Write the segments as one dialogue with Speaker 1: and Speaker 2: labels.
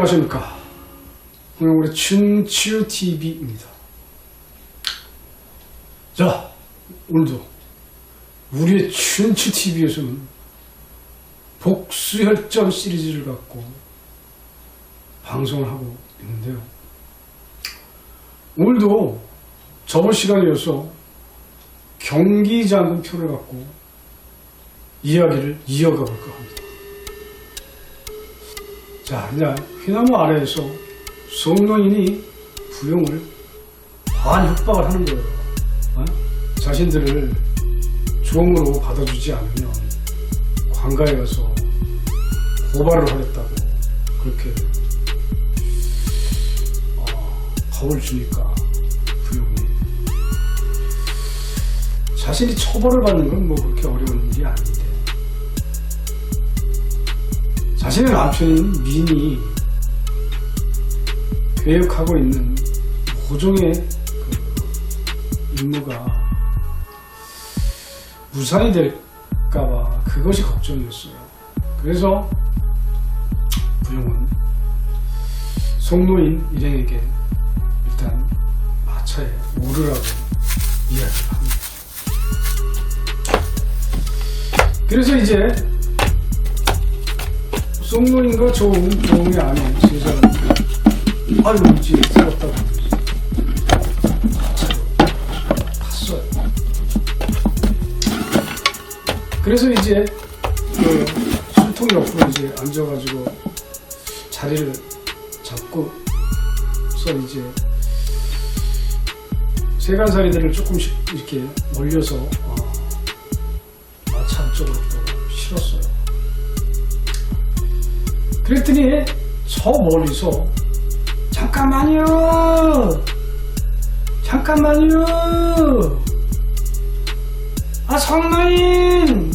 Speaker 1: 안녕하십니까. 오늘의 춘추TV입니다. 자, 오늘도 우리의 춘추TV에서는 복수혈전 시리즈를 갖고 방송을 하고 있는데요. 오늘도 저번 시간이어서 경기장군표를 갖고 이야기를 이어가 볼까 합니다. 자, 이제 휘나무 아래에서 성노인이 부용을 반협박을 하는 거예요. 어? 자신들을 종으로 받아주지 않으면 관가에 가서 고발을 하겠다고 그렇게 어, 겁을 주니까 부용이 자신이 처벌을 받는 건 뭐 그렇게 어려운 일이 아닌데 자신의 남편인 민이 계획하고 있는 모종의 그 임무가 무산이 될까봐 그것이 걱정이었어요. 그래서 부용은 송노인 일행에게 일단 마차에 오르라고 이야기를 합니다. 그래서 이제 송노인과 조웅, 조웅의 아내 제자는 아유 이제 살았다고 마차로 탔어요. 그래서 이제 그 술통 옆으로 이제 앉아가지고 자리를 잡고 서 이제 세간살이들을 조금씩 이렇게 몰려서 어, 마차 안쪽으로 또 실었어요. 그랬더니 저 멀리서 잠깐만요. 잠깐만요. 아 성노인,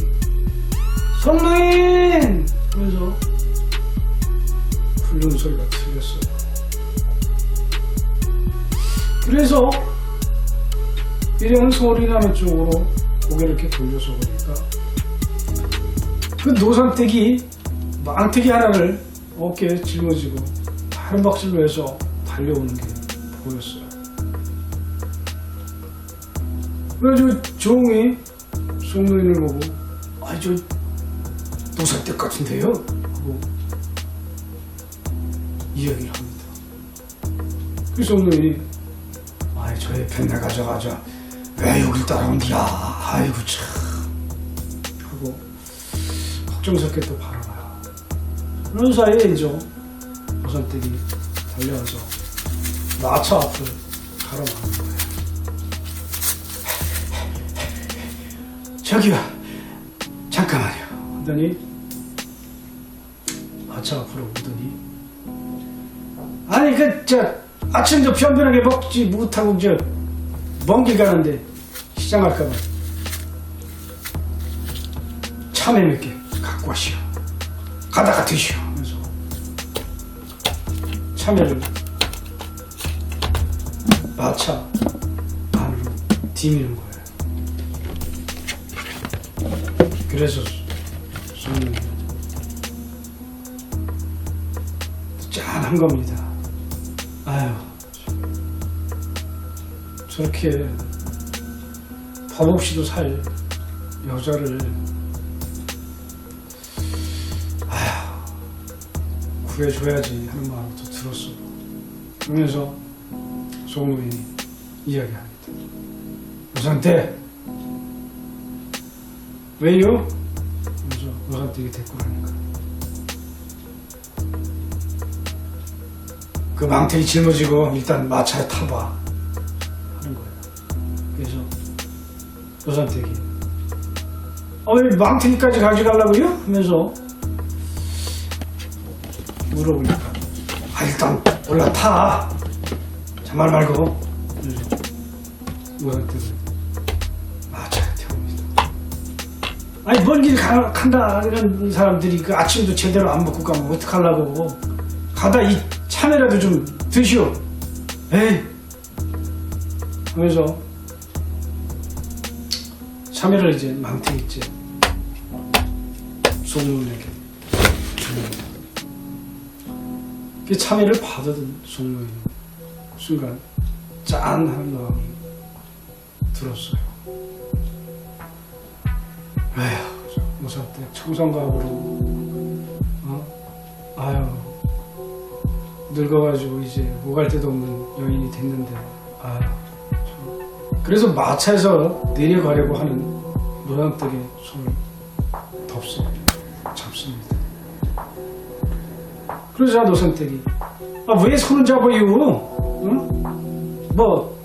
Speaker 1: 성노인. 그래서 훌륭 소리가 들렸어요. 그래서 일행은 소리나는 쪽으로 고개를 이렇게 돌려서 보니까 그 노산떼기 망태기 하나를 어깨에 짊어지고 다른 박질로 해서 달려오는 게 보였어요. 그래서 조웅이 송노인을 보고 아이 저 노산떼 같은데요? 하고 이야기를 합니다. 그래서 송노인이 아이 저의 펜네 가져가자 왜 여길 따라온디야 아이고 참 하고 걱정스럽게 또 바라봐요. 그런 사이에 이제 노산댁이 달려와서 마차 앞을 가로막는 거예요. 저기요, 잠깐만요. 하더니 마차 앞으로 오더니 아니 그저 아침 저 편편하게 먹지 못하고 저먼길 가는데 시장 갈까봐 참외 몇 개 갖고 와시오. 가다가 드시오. 참외를 마차 안으로 디미는 거예요. 그래서 손님이 짠한 겁니다. 아유, 저렇게 법 없이도 살 여자를 구해줘야지 하는 마음이 또 들었어. 그러면서 송노인이 이야기합니다. 노산태 왜요? 그래서 노산태에게 대꾸하니까 그 망태기 짊어지고 일단 마차에 타봐 하는 거예요. 그래서 노산태기 아왜 망태기까지 가져가려고요? 하면서 물어보니까. 아 일단 올라타. 잔말 말고. 우한테 마차에 태웁니다. 아니 먼 길 간다 이런 사람들이 그 아침도 제대로 안 먹고 가면 어떡하려고. 가다 이 참외라도 좀 드시오. 에이. 그래서 참외를 이제 망태있지 송문에게 줍니다 그 참외를 받아든 송로인 순간 짠한 마음이 들었어요. 에휴, 무사 때 청산가으로 어? 아유, 늙어가지고 이제 오갈 데도 없는 여인이 됐는데, 아유, 참. 그래서 마차에서 내려가려고 하는 노란떡의 손을 그러자 노선택이, 아, 왜 손을 잡아요? 응? 뭐,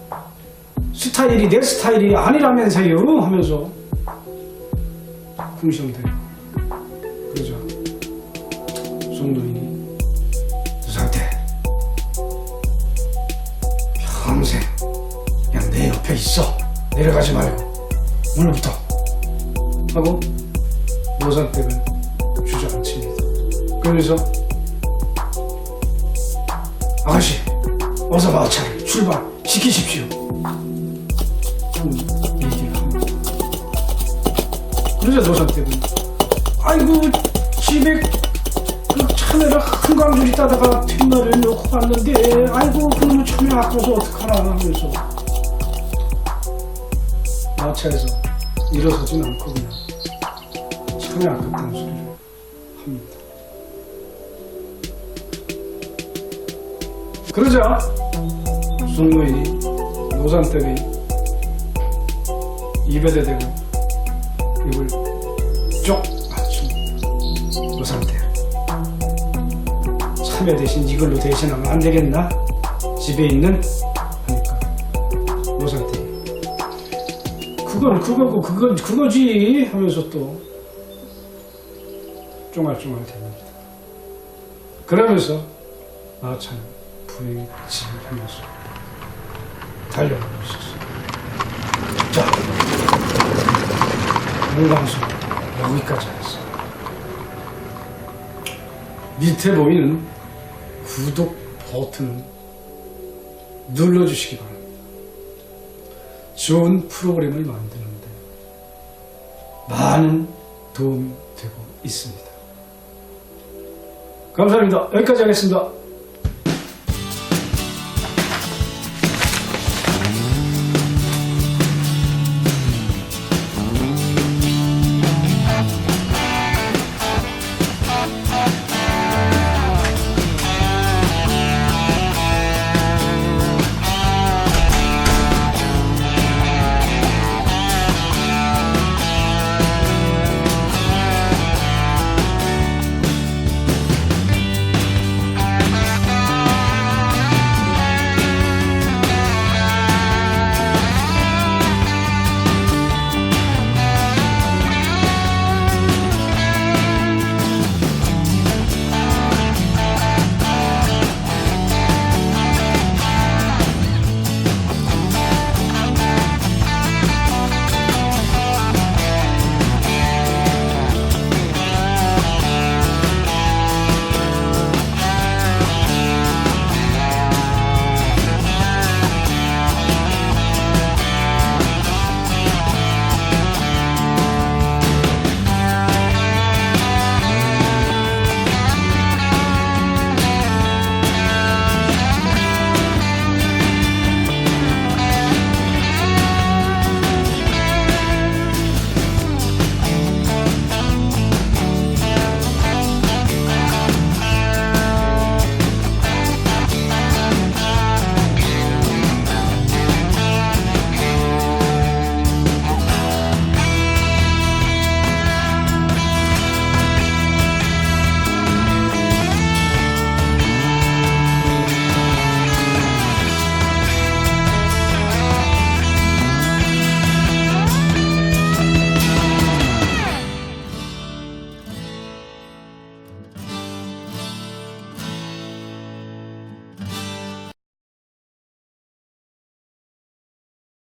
Speaker 1: 스타일이 내 스타일이 아니라면서요? 하면서 궁시렁대요. 그러자 송도인이 그 상태 평생 그냥 내 옆에 있어 내려가지 말고 오늘부터 하고 노상댁을 주저앉힙니다. 그러면서 아가씨 어서 마차를 출발시키십시오. 그러자 노상댁은 아이고 집에 그 참외가 큰 광줄이 따다가 뒷말을 놓고 갔는데 아이고 그놈의 참외 아까워서 어떡하나 하면서 마차에서 일어서진 않고 그냥 참외 아깝다는 소리를 합니다. 그러자 송노인이 노산댁의 입에 대 대고 입을 쪽 맞춥니다. 노산댁 참외 대신 이걸로 대신하면 안 되겠나? 집에 있는 하니까 노산댁 그건 그거고 그건 그거지 하면서 또 쫑알쫑알 됩니다. 그러면서 마차 는 불행히 집을 향해서 달려가고 있었어요. 자, 방송 여기까지 하겠습니다. 밑에 보이는 구독 버튼을 눌러주시기 바랍니다. 좋은 프로그램을 만드는데 많은 도움이 되고 있습니다. 감사합니다. 여기까지 하겠습니다.